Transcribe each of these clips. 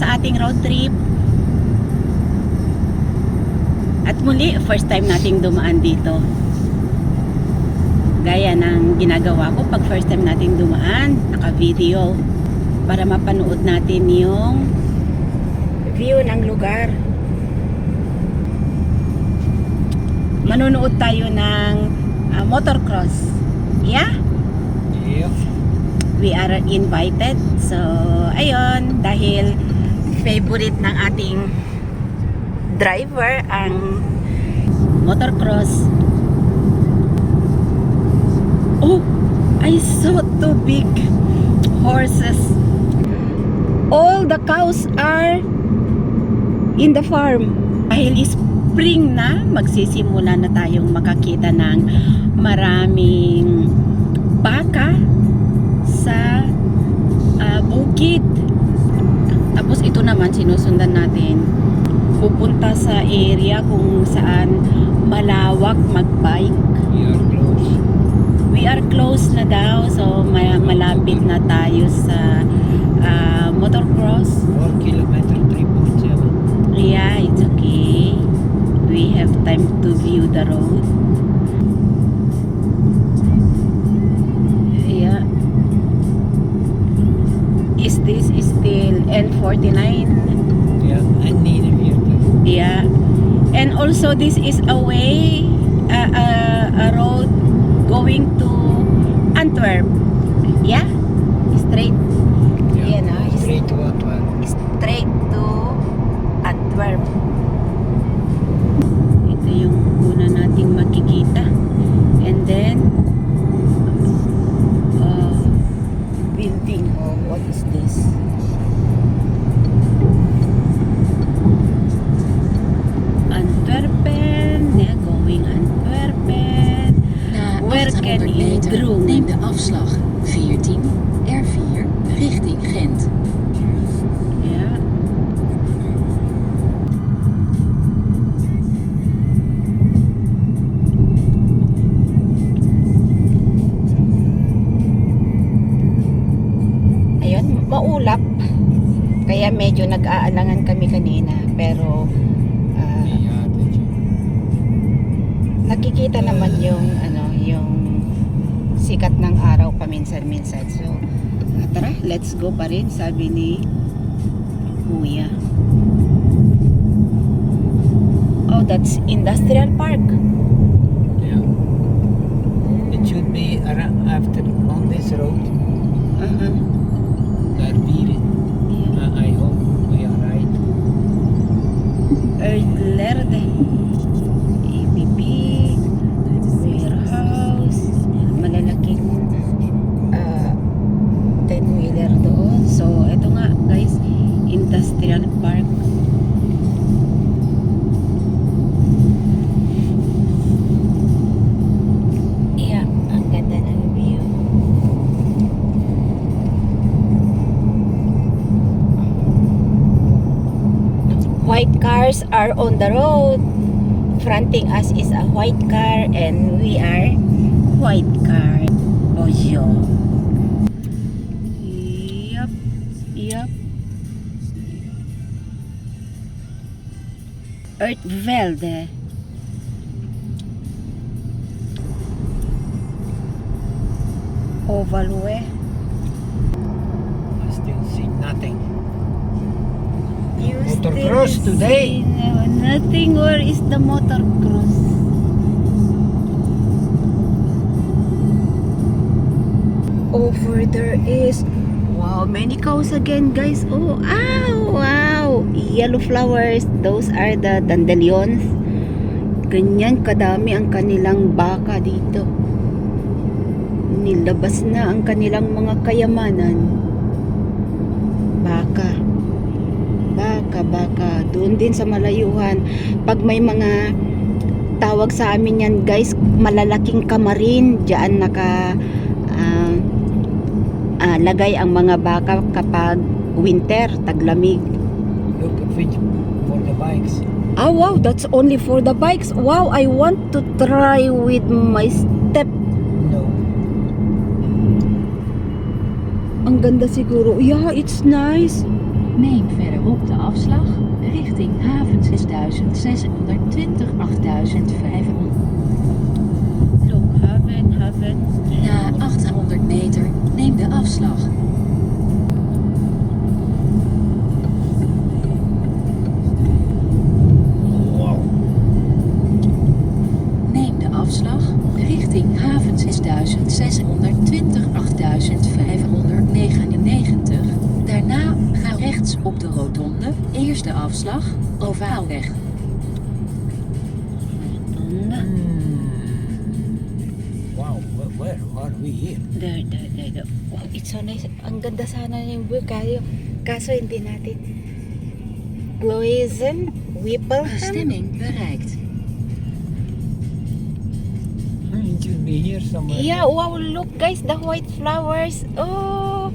sa ating road trip. At muli, first time nating dumaan dito. Gaya ng ginagawa ko pag first time nating dumaan, naka-video para mapanood natin yung view ng lugar. Manonood tayo ng ah, motocross. Yeah? Yeah. we are invited. So, ayun, dahil favorite ng ating driver ang motocross. Oh, I saw two big horses. All the cows are in the farm. Dahil spring na, magsisimula na tayong makakita ng maraming baka sa ah, bukid. Tapos ito naman sinusundan natin pupunta sa area kung saan malawak magbike. We are close. We are close na daw so ma- malapit na tayo sa this is a way, afslag 14 R4 richting Gent. Ayun, maulap. Kaya medyo nag-aalangan kami kanina. Pero ah, you? nakikita naman yung ano, yung sikat ng araw paminsan-minsan. So, ah, tara, let's go pa rin, sabi ni Kuya. Oh, that's industrial park. Yeah. It should be around after on this road. Uh-huh. That be Yeah. uh, I hope we are right. Erdlerde. ABB. Industrial park. Yeah, ang ganda ng view. White cars are on the road. Fronting us is a white car and we are white car. Ojo. Earthvelde. Ovalue. I still see nothing. You Motocross still today. Nothing. Where is the motocross? Over there is wow, many cows again, guys. Oh, ah, wow. Yellow flowers. Those are the dandelions. Ganyan kadami ang kanilang baka dito. Nilabas na ang kanilang mga kayamanan. Baka baka baka doon din sa malayuhan pag may mga tawag sa amin yan guys malalaking kamarin diyan naka ah, ah, lagay ang mga baka kapag winter taglamig Look which for the bikes. ah wow that's only for the bikes wow I want to try with my step No. ang ganda siguro yeah it's nice Neem verder Op de afslag richting haven 6620 8500. Look, haven, haven. Na 800 meter neem de afslag. 6620 8599. Daarna ga rechts op de rotonde, eerste afslag, Ovaalweg. Where, where are we here? There, there, there, there. Wow, it's so nice. Ang ganda sana yung view kayo. Kaso hindi natin. Gloizen, Whippleham. Bestemming bereikt. It should be here somewhere. Yeah, wow, look guys, the white flowers. Oh.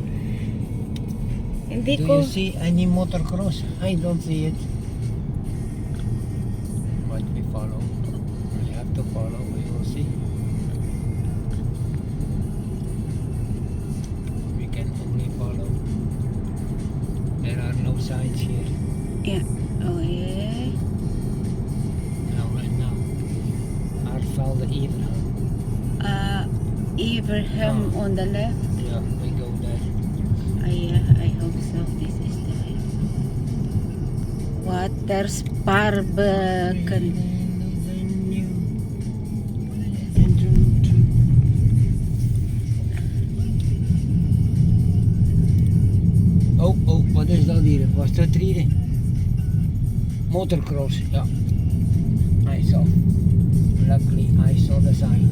Hindi Do ko. you see any motocross? I don't see it. But we follow. We have to follow. We will see. We can only follow. There are no signs here. Yeah. Everham Oh. on the left. Yeah, we go there. Ah, yeah, I hope so. This is the way. Watersparken. Uh, oh, oh, wat is dat hier? Was dat er rijden? Motocross, ja. I saw. Luckily, I saw the er sign.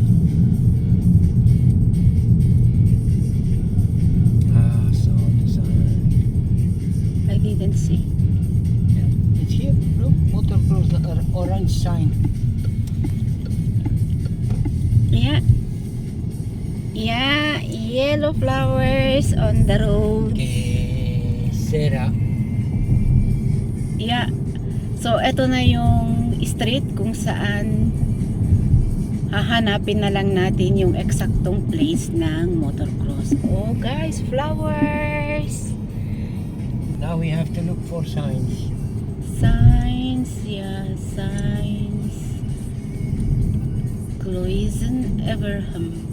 Flowers on the road. Eh, Sarah. Yeah. So, eto na yung street kung saan hahanapin na lang natin yung eksaktong place ng motocross. Oh, guys, flowers! Now we have to look for signs. Signs, yeah, signs. Cloisen Everham.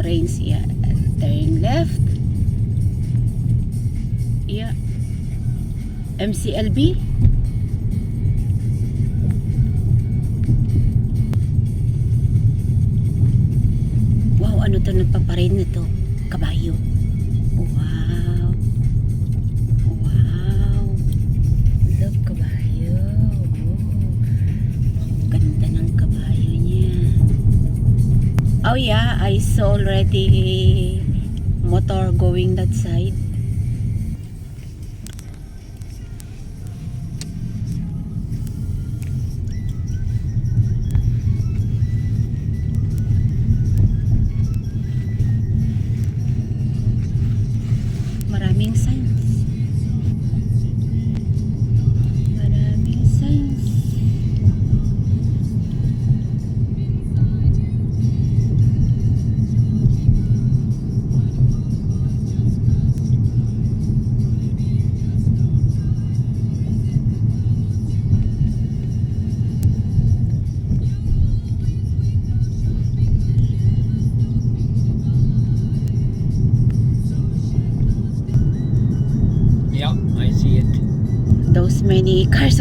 Orange, yeah. Turn left. Yeah. MCLB. Wow, ano to nagpaparin nito? Kabayo. Oh yeah, I saw already motor going that side.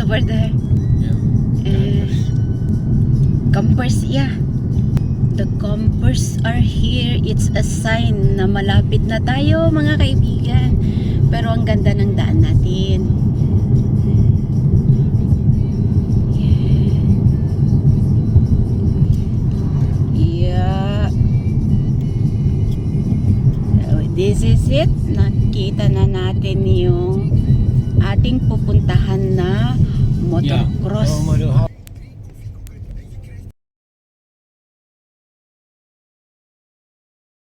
Over there. Yeah. Eh, campers, yeah. The campers are here. It's a sign na malapit na tayo, mga kaibigan. Pero ang ganda ng daan natin. Yeah. Oh, This is it. Nakita na natin yung ating pupuntahan na motocross. Yeah. Oh,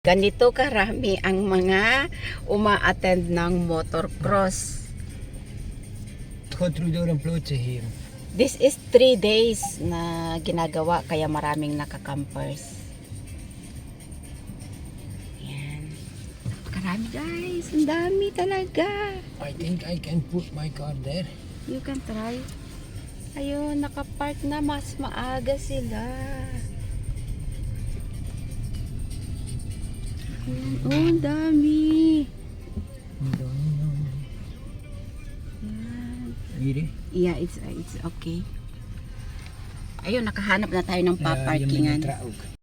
Ganito karami ang mga umaattend ng motocross. Kontrolor. This is 3 days na ginagawa kaya maraming nakakampers. Yan. Karami guys. Ang dami talaga. I think I can put my car there. You can try. Ayun, nakapark na. Mas maaga sila. Ayan. Oh, dami. Ang dami. Ayan. Yeah, it's, it's okay. Ayun, nakahanap na tayo ng paparkingan. Uh,